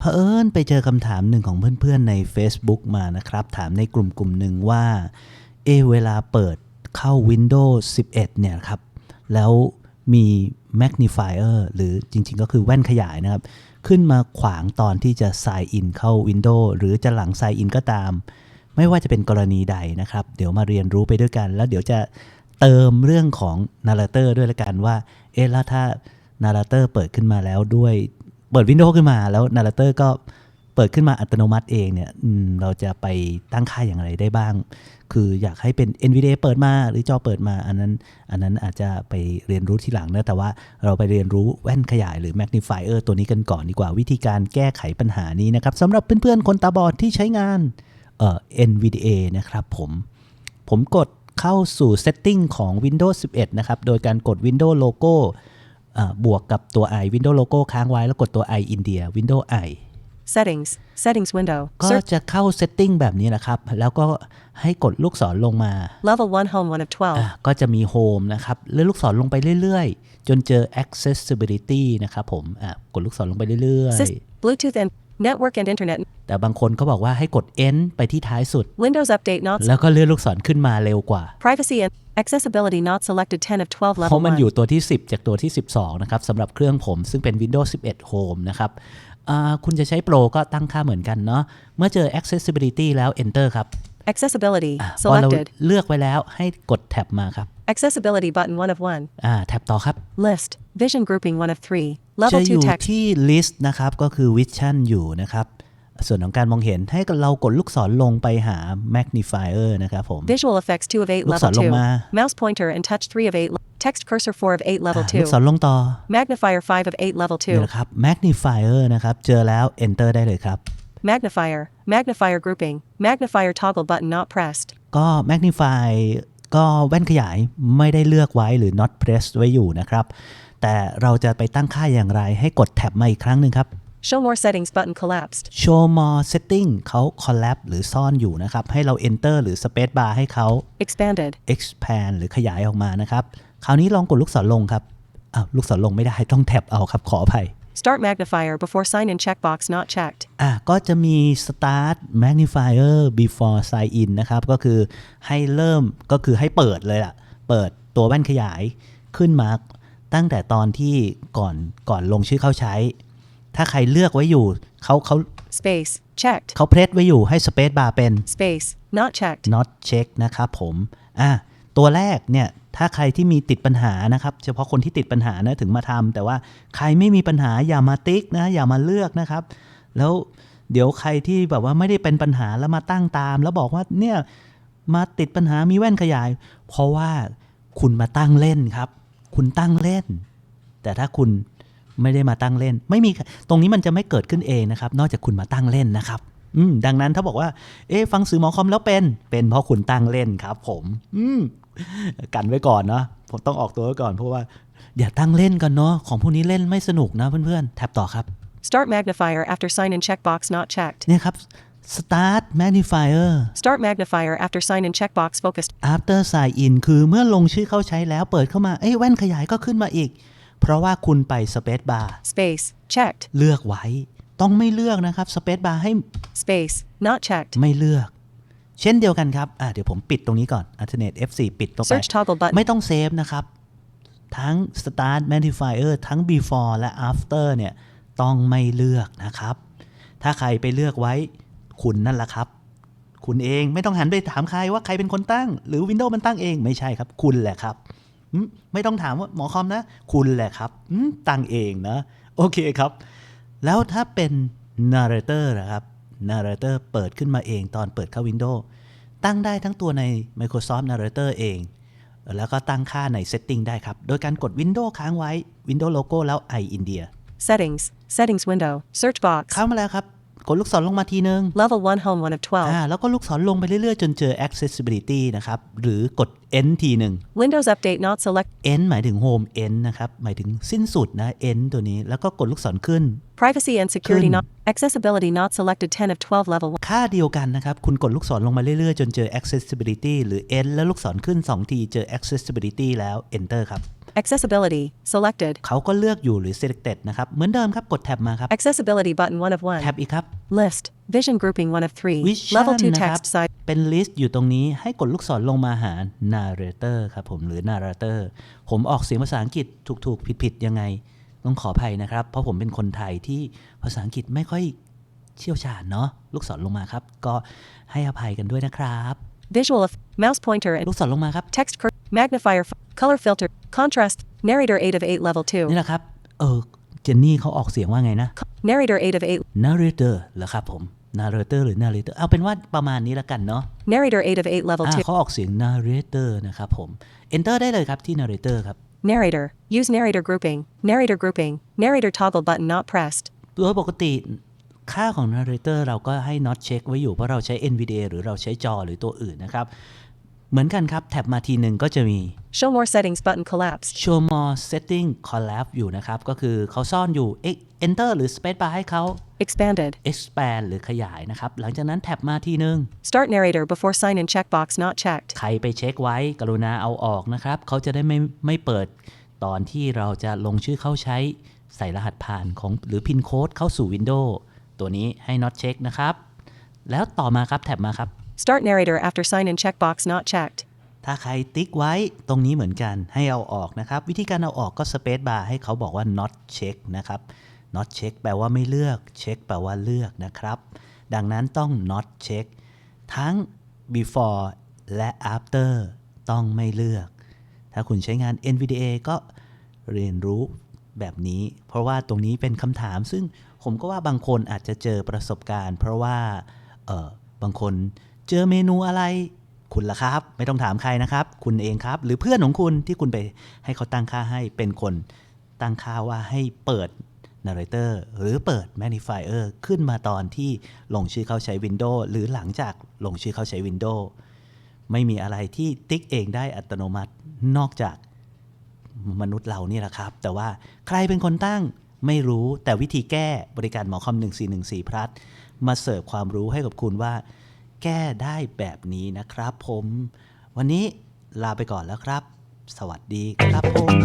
เผอิญไปเจอคำถามหนึ่งของเพื่อนๆใน Facebook มานะครับ ถามในกลุ่มกลุ่มหนึ่งว่า เอเวลาเปิดเข้า Windows 11 เนี่ยครับ แล้วมี magnifier หรือจริงๆก็คือแว่นขยายนะครับ ขึ้นมาขวางตอนที่จะ sign in เข้า Windows หรือจะหลัง sign in ก็ตาม ไม่ว่าจะเป็นกรณีใดนะครับ เดี๋ยวมาเรียนรู้ไปด้วยกัน แล้วเดี๋ยวจะเติมเรื่องของ narrator ด้วยละกันว่า เอ๊ะแล้วถ้า narrator เปิดขึ้นมาแล้วด้วย เปิด Windows ขึ้นมาแล้ว narrator ก็เปิดขึ้นมาอัตโนมัติเองเนี่ยเราจะไปตั้งค่าอย่างไรได้บ้าง คืออยากให้เป็น NVDA เปิดมาหรือจอเปิดมาอันนั้น อันนั้นอาจจะไปเรียนรู้ทีหลังนะแต่ว่าเราไปเรียนรู้แว่นขยายหรือ magnifier ตัวนี้กันก่อนดีกว่าวิธีการแก้ไขปัญหานี้นะครับสำหรับเพื่อนๆ คนตาบอดที่ใช้งานเอ่อ NVDA นะครับผมผมกดเข้าสู่ setting ของ Windows 11 นะครับ โดยการกด Windows Logo บวกกับตัว i Windows Logo ค้างไว้แล้วกดตัว i India Windows i Settings. Settings window. ก็ Search จะเข้า setting แบบนี้นะครับ แล้วก็ให้กดลูกศรลงมา level 1 home 1 of 12. อะก็จะมี Home นะครับเลื่อนลูกศรลงไปเรื่อยๆ จนเจอ Accessibility นะครับผมอะกดลูกศรลงไปเรื่อย Sys- Bluetooth and network and internet. ๆแต่บางคนเขาบอกว่าให้กด End ไปที่ท้ายสุด Windows update not. แล้วก็เลื่อนลูกศรขึ้นมาเร็วกว่า Privacy and accessibility not selected 10 of 12เพ level ราะมัน 1. อยู่ตัวที่ 10 จากตัวที่ 12 นะครับสำหรับเครื่องผมซึ่งเป็น Windows 11 Home นะครับอ่าคุณจะใช้ Pro ก็ตั้งค่าเหมือนกันเนาะเมื่อเจอ Accessibility แล้ว Enter ครับ Accessibility พอเรา selected. เลือกไว้แล้วให้กดแท็บมาครับ Accessibility button 1 of 1. อ่าแท็บต่อครับ List. Vision grouping 1 of 3. จะ Level อยู่2 text. ที่ list นะครับ ก็คือ vision อยู่นะครับ ส่วนของการมองเห็นให้เรากดลูกศรลงไปหา magnifier นะครับผม Visual effects 2 of 8 Looks level like long ma. 2. Mouse pointer and touch 3 of 8. le- Text cursor 4 of 8 level ลูกศร 2. ลงต่อ Magnifier 5 of 8 level นี่ 2. นะครับ magnifier นะครับ เจอแล้ว enter ได้เลยครับ Magnifier. Magnifier grouping. Magnifier toggle button not pressed. ก็ magnify ก็แว่นขยายไม่ได้เลือกไว้หรือ not press ไว้อยู่นะครับ แต่เราจะไปตั้งค่าอย่างไรให้กดแท็บมาอีกครั้งหนึ่งครับ Show more settings button collapsed. show more setting เขา collapse หรือซ่อนอยู่นะครับ ให้เรา enter หรือ space bar ให้เขา Expanded. expand หรือขยายออกมานะครับ คราวนี้ลองกดลูกศรลงครับอ้าวลูกศรลงไม่ได้ต้องแท็บเอาครับขออภัย Start magnifier before sign in checkbox not checked. อะก็จะมี start magnifier before sign in นะครับ ก็คือให้เริ่มก็คือให้เปิดเลยล่ะ เปิดตัวแว่นขยายขึ้นมาตั้งแต่ตอนที่ก่อนก่อนลงชื่อเข้าใช้ ถ้าใครเลือกไว้อยู่เขาเขา Space. Checked. เขาเพรสไว้อยู่ให้ space bar เป็น Space. Not checked. not check นะครับผมอะตัวแรกเนี่ยถ้าใครที่มีติดปัญหานะครับ เฉพาะคนที่ติดปัญหานะถึงมาทำแต่ว่าใครไม่มีปัญหาอย่ามาติ๊กนะอย่ามาเลือกนะครับ แล้วเดี๋ยวใครที่แบบว่าไม่ได้เป็นปัญหาแล้วมาตั้งตาม แล้วบอกว่าเนี่ยมาติดปัญหามีแว่นขยาย เพราะว่าคุณมาตั้งเล่นครับ คุณตั้งเล่น แต่ถ้าคุณ ไม่ได้มาตั้งเล่น ไม่มีตรงนี้มันจะไม่เกิดขึ้นเองนะครับ นอกจากคุณมาตั้งเล่นนะครับอืมดังนั้นถ้าบอกว่า เอ๊ะฟังสื่อหมอคอมแล้วเป็น เป็นเพราะคุณตั้งเล่นครับ ผม อืมกันไว้ก่อนเนาะผมต้องออกตัวไว้ก่อนเพราะว่าอย่าตั้งเล่นกันเนาะของพวกนี้เล่นไม่สนุกนะเพื่อนๆแท็บต่อครับ Start magnifier after sign in checkbox not checked. เนี่ยครับ start magnifier Start magnifier after sign in checkbox focused. after sign in คือเมื่อลงชื่อเข้าใช้แล้วเปิดเข้ามา เอ้ยแว่นขยายก็ขึ้นมาอีก เพราะว่าคุณไป space bar Space. Checked. เลือกไว้ ต้องไม่เลือกนะครับ space bar ให้ Space. Not checked. ไม่เลือก เช่นเดียวกันครับอะเดี๋ยวผมปิดตรงนี้ก่อน alternate F4 ปิดตรงไป Search toggle button. ไม่ต้องเซฟนะครับ ทั้ง start magnifier ทั้ง before และ after เนี่ยต้องไม่เลือกนะครับ ถ้าใครไปเลือกไว้ คุณนั่นแหละครับ คุณเองไม่ต้องหันไปถามใครว่าใครเป็นคนตั้ง หรือ Windows มันตั้งเองไม่ใช่ครับ คุณแหละครับอืม ไม่ต้องถามว่าหมอคอมนะ คุณแหละครับอืมตั้งเองนะ โอเคครับ แล้วถ้าเป็น narrator นะครับ narrator เปิดขึ้นมาเองตอนเปิดเข้า Windows ตั้งได้ทั้งตัวใน Microsoft Narrator เอง แล้วก็ตั้งค่าใน Setting ได้ครับ โดยการกด Windows ค้างไว้ Windows Logo แล้ว i India Settings. Settings window. Search box. เข้ามาแล้วครับ กดลูกศรลงมาทีนึง Level 1 home 1 of 12. อ่าแล้วก็ลูกศรลงไปเรื่อยๆ จนเจอ Accessibility นะครับ หรือกด End ทีหนึ่ง Windows update not select. End หมายถึง Home End นะครับ หมายถึงสิ้นสุดนะ End ตัวนี้ แล้วก็กดลูกศรขึ้น Privacy and security Kun. not. Accessibility not selected 10 of 12 level 1. ค่าเดียวกันนะครับ คุณกดลูกศรลงมาเรื่อยๆ จนเจอ accessibility หรือ end แล้วลูกศรขึ้น 2 ทีเจอ accessibility แล้ว enter ครับ Accessibility. Selected. เขาก็เลือกอยู่หรือ selected นะครับ เหมือนเดิมครับ กดแท็บมาครับ Accessibility button 1 of 1. แท็บอีกครับ List. Vision grouping 1 of 3. Vision Level 2นะครับ text size. เป็น list อยู่ตรงนี้ให้กดลูกศรลงมาหา narrator ครับผมหรือ narrator ผมออกเสียงภาษาอังกฤษถูกๆ ผิดๆ ยังไง ต้องขออภัยนะครับ เพราะผมเป็นคนไทยที่ภาษาอังกฤษไม่ค่อยเชี่ยวชาญเนาะลูกศรลงมาครับ ก็ให้อภัยกันด้วยนะครับ Visual of mouse pointer and ลูกศรลงมาครับ text cur- magnifier f- color filter contrast narrator 8 of 8 level 2 นี่แหละครับ เออ เจนนี่เขาออกเสียงว่าไงนะ narrator 8 of 8 narrator เหรอครับผม narrator หรือ narrator เอาเป็นว่าประมาณนี้แล้วกันเนาะ narrator 8 of 8 level อ่า2เขาออกเสียง narrator นะครับผม enter ได้เลยครับที่ narrator ครับ narrator use narrator grouping narrator grouping narrator toggle button not pressed โดยปกติค่าของ narrator เราก็ให้ not check ไว้อยู่เพราะเราใช้ NVDA หรือเราใช้จอหรือตัวอื่นนะครับ เหมือนกันครับ แท็บมาทีหนึ่งก็จะมี show more settings button collapsed show more setting collab อยู่นะครับ ก็คือเขาซ่อนอยู่ enter หรือ space bar ให้เขา expanded expand หรือขยายนะครับ หลังจากนั้นแท็บมาทีหนึ่ง start narrator before sign in checkbox not checked ใครไปเช็คไว้กรุณาเอาออกนะครับ เขาจะได้ไม่ไม่เปิด ตอนที่เราจะลงชื่อเข้าใช้ใส่รหัสผ่านของหรือพินโค้ดเข้าสู่ Windows ตัวนี้ให้ not check นะครับ แล้วต่อมาครับแท็บมาครับ start narrator after sign in checkbox not checked ถ้าใครติ๊กไว้ตรงนี้เหมือนกันให้เอาออกนะครับ วิธีการเอาออกก็ space bar ให้เขาบอกว่า not check นะครับ not check แปลว่าไม่เลือก check แปลว่าเลือกนะครับ ดังนั้นต้อง not check ทั้ง before และ after ต้องไม่เลือก ถ้าคุณใช้งาน NVDA ก็เรียนรู้แบบนี้ เพราะว่าตรงนี้เป็นคำถามซึ่งผมก็ว่าบางคนอาจจะเจอประสบการณ์ เพราะว่าเออบางคน เจอเมนูอะไร คุณล่ะครับ ไม่ต้องถามใครนะครับ คุณเองครับ หรือเพื่อนของคุณที่คุณไปให้เขาตั้งค่าให้เป็นคนตั้งค่าว่าให้เปิด narrator หรือเปิด magnifier ขึ้นมาตอนที่ลงชื่อเข้าใช้ Windows หรือหลังจากลงชื่อเข้าใช้ Windows ไม่มีอะไรที่ติ๊กเองได้อัตโนมัตินอกจากมนุษย์เรานี่แหละครับ แต่ว่าใครเป็นคนตั้งไม่รู้แต่วิธีแก้บริการหมอคอม 1414 พลัสมาเสิร์ฟความรู้ให้กับคุณว่า แก้ได้แบบนี้นะครับผม วันนี้ลาไปก่อนแล้วครับ สวัสดีครับผม